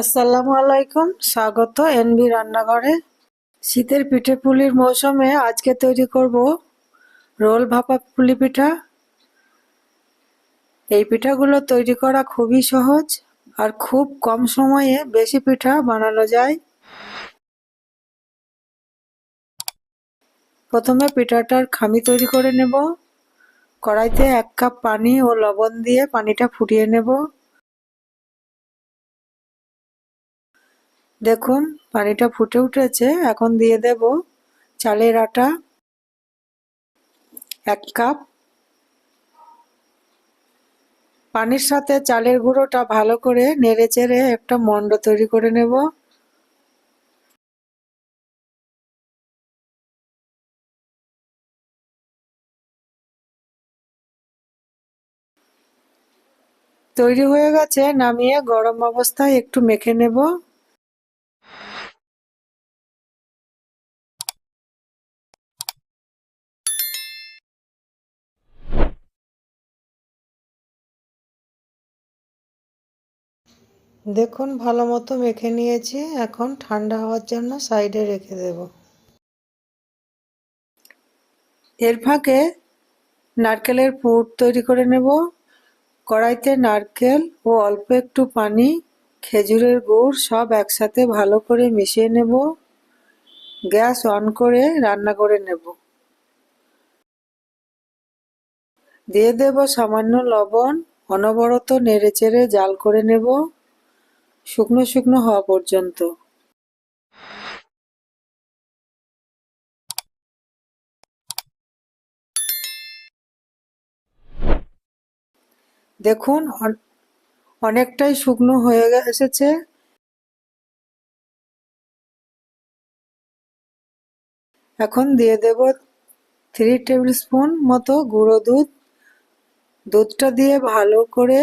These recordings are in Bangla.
আসসালামু আলাইকুম, স্বাগত এনবি রান্নাঘরে। শীতের পিঠে পুলির মৌসুমে আজকে তৈরি করব রোল ভাপা পুলি পিঠা। এই পিঠাগুলো তৈরি করা খুবই সহজ আর খুব কম সময়ে বেশি পিঠা বানানো যায়। প্রথমে পিঠাটার খামি তৈরি করে নেব। কড়াইতে এক কাপ পানি ও লবণ দিয়ে পানিটা ফুটিয়ে নেব। দেখুন, পানিটা ফুটে উঠেছে। এখন দিয়ে দেব চালের আটা, এক কাপ। পানির সাথে চালের গুঁড়োটা ভালো করে নেড়ে চেড়ে একটা মন্ড তৈরি করে নেব। তৈরি হয়ে গেছে, নামিয়ে গরম অবস্থায় একটু মেখে নেব। দেখুন, ভালো মতো মেখে নিয়েছি। এখন ঠান্ডা হওয়ার জন্য সাইডে রেখে দেব। এর ফাঁকে নারকেলের পুর তৈরি করে নেব। কড়াইতে নারকেল ও অল্প একটু পানি, খেজুরের গুড় সব একসাথে ভালো করে মিশিয়ে নেব। গ্যাস অন করে রান্না করে নেব। দিয়ে দেব সামান্য লবণ, অনবরত নেড়ে চেড়ে জাল করে নেব। শুকনো শুকনো হওয়া পর্যন্ত। দেখুন অনেকটাই শুকনো হয়ে এসেছে। এখন দিয়ে দেব থ্রি টেবিল স্পুন মতো গুঁড়ো দুধ। দুধটা দিয়ে ভালো করে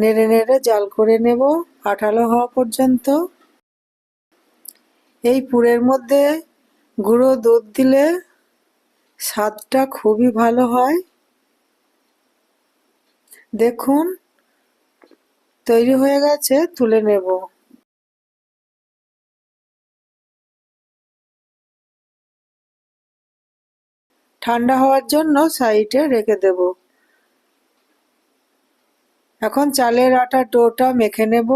নেড়ে নেড়ে জাল করে নেব আঠালো হওয়া পর্যন্ত। এই পুরের মধ্যে গুঁড়ো দুধ দিলে স্বাদটা খুবই ভালো হয়। দেখুন, তৈরি হয়ে গেছে, তুলে নেব। ঠান্ডা হওয়ার জন্য সাইডে রেখে দেব। এখন চালের আটা ডোটা মেখে নেব।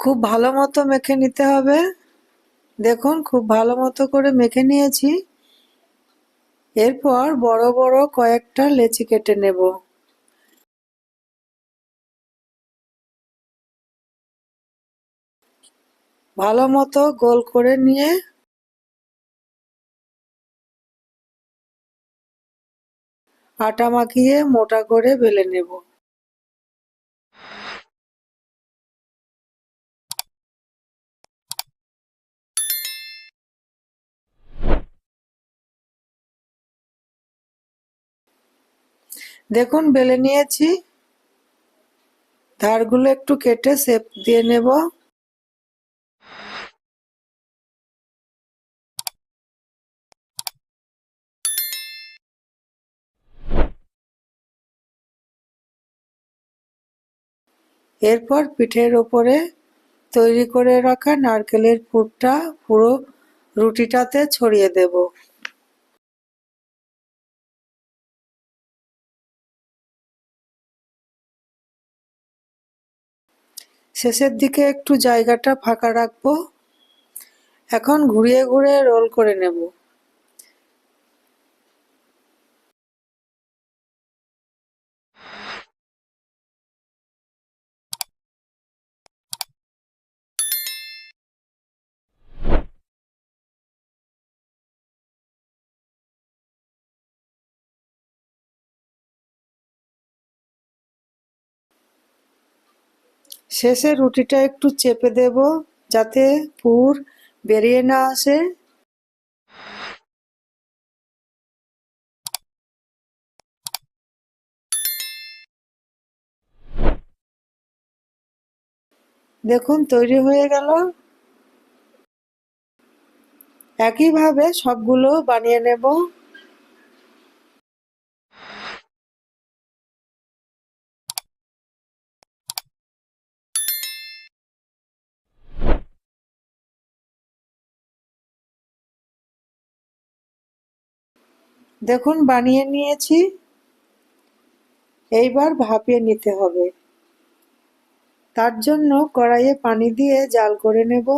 খুব ভালো মতো মেখে নিতে হবে। দেখুন, খুব ভালো মতো করে মেখে নিয়েছি। এরপর বড় বড় কয়েকটা লেচি কেটে নেব। ভালো মতো গোল করে নিয়ে আটা মাখিয়ে মোটা করে বেলে নেব। দেখুন, বেলে নিয়েছি। ধারগুলো একটু কেটে সেপ দিয়ে নেব। এরপর পিঠের ওপরে তৈরি করে রাখা নারকেলের পুরটা পুরো রুটিটাতে ছড়িয়ে দেব। শেষের দিকে একটু জায়গাটা ফাঁকা রাখব। এখন ঘুরিয়ে ঘুরিয়ে রোল করে নেব। শেষে রুটিটা একটু চেপে দেব যাতে পুর বেরিয়ে না আসে। দেখুন, তৈরি হয়ে গেল। একইভাবে সবগুলো বানিয়ে নেব। দেখুন, বানিয়ে নিয়েছি। এইবার ভাপিয়ে নিতে হবে। তার জন্য কড়াইয়ে পানি দিয়ে জাল করে নেব।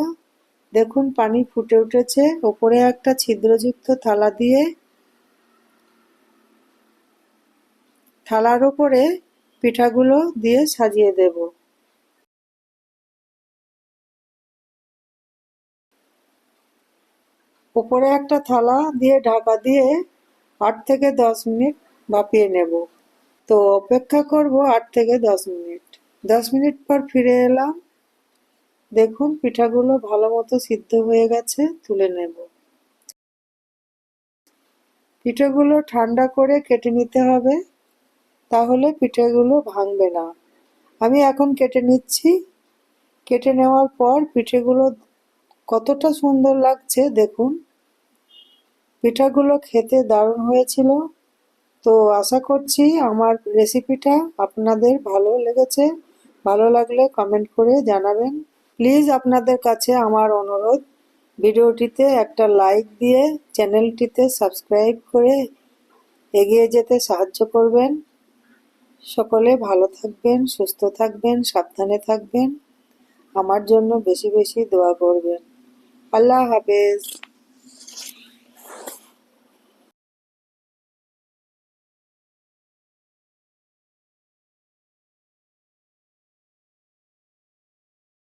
দেখুন, পানি ফুটে উঠেছে। ওপরে একটা ছিদ্রযুক্ত থালা দিয়ে থালার ওপরে পিঠাগুলো দিয়ে সাজিয়ে দেব। উপরে একটা থালা দিয়ে ঢাকা দিয়ে আট থেকে দশ মিনিট ভাপিয়ে নেব। তো অপেক্ষা করব আট থেকে দশ মিনিট। দশ মিনিট পর ফিরে এলাম। দেখুন, পিঠাগুলো ভালো মতো সিদ্ধ হয়ে গেছে, তুলে নেব। পিঠেগুলো ঠান্ডা করে কেটে নিতে হবে, তাহলে পিঠেগুলো ভাঙবে না। আমি এখন কেটে নিচ্ছি। কেটে নেওয়ার পর পিঠেগুলো কতটা সুন্দর লাগছে দেখুন। পিঠাগুলো খেতে দারুণ হয়েছিল। তো আশা করছি আমার রেসিপিটা আপনাদের ভালো লেগেছে। ভালো লাগলে কমেন্ট করে জানাবেন। প্লিজ আপনাদের কাছে আমার অনুরোধ, ভিডিওটিতে একটা লাইক দিয়ে চ্যানেলটিতে সাবস্ক্রাইব করে এগিয়ে যেতে সাহায্য করবেন। সকলে ভালো থাকবেন, সুস্থ থাকবেন, সাবধানে থাকবেন। আমার জন্য বেশি বেশি দোয়া করবেন। আল্লাহ হাফেজ।